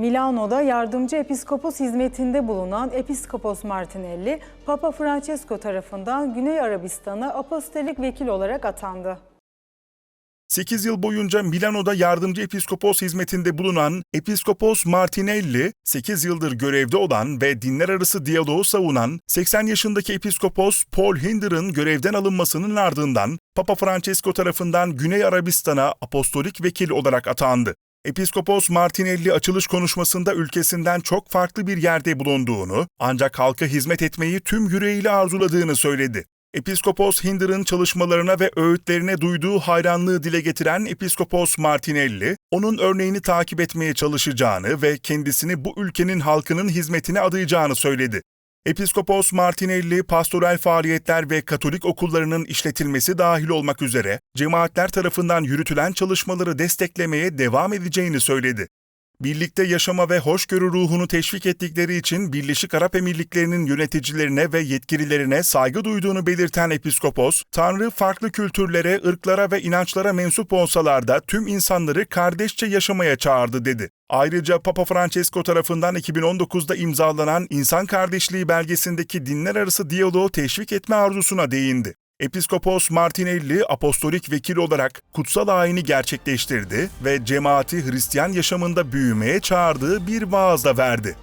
Milano'da yardımcı episkopos hizmetinde bulunan Episkopos Martinelli, Papa Francesco tarafından Güney Arabistan'a apostolik vekil olarak atandı. 8 yıl boyunca Milano'da yardımcı episkopos hizmetinde bulunan Episkopos Martinelli, 8 yıldır görevde olan ve dinler arası diyaloğu savunan 80 yaşındaki episkopos Paul Hinder'ın görevden alınmasının ardından Papa Francesco tarafından Güney Arabistan'a apostolik vekil olarak atandı. Episkopos Martinelli açılış konuşmasında ülkesinden çok farklı bir yerde bulunduğunu, ancak halka hizmet etmeyi tüm yüreğiyle arzuladığını söyledi. Episkopos Hinder'ın çalışmalarına ve öğütlerine duyduğu hayranlığı dile getiren Episkopos Martinelli, onun örneğini takip etmeye çalışacağını ve kendisini bu ülkenin halkının hizmetine adayacağını söyledi. Episkopos Martinelli, pastoral faaliyetler ve Katolik okullarının işletilmesi dahil olmak üzere cemaatler tarafından yürütülen çalışmaları desteklemeye devam edeceğini söyledi. Birlikte yaşama ve hoşgörü ruhunu teşvik ettikleri için Birleşik Arap Emirlikleri'nin yöneticilerine ve yetkililerine saygı duyduğunu belirten Episkopos, Tanrı farklı kültürlere, ırklara ve inançlara mensup olsalar da tüm insanları kardeşçe yaşamaya çağırdı dedi. Ayrıca Papa Francesco tarafından 2019'da imzalanan İnsan Kardeşliği belgesindeki dinler arası diyaloğu teşvik etme arzusuna değindi. Episkopos Martinelli apostolik vekil olarak kutsal ayini gerçekleştirdi ve cemaati Hristiyan yaşamında büyümeye çağırdığı bir vaaz da verdi.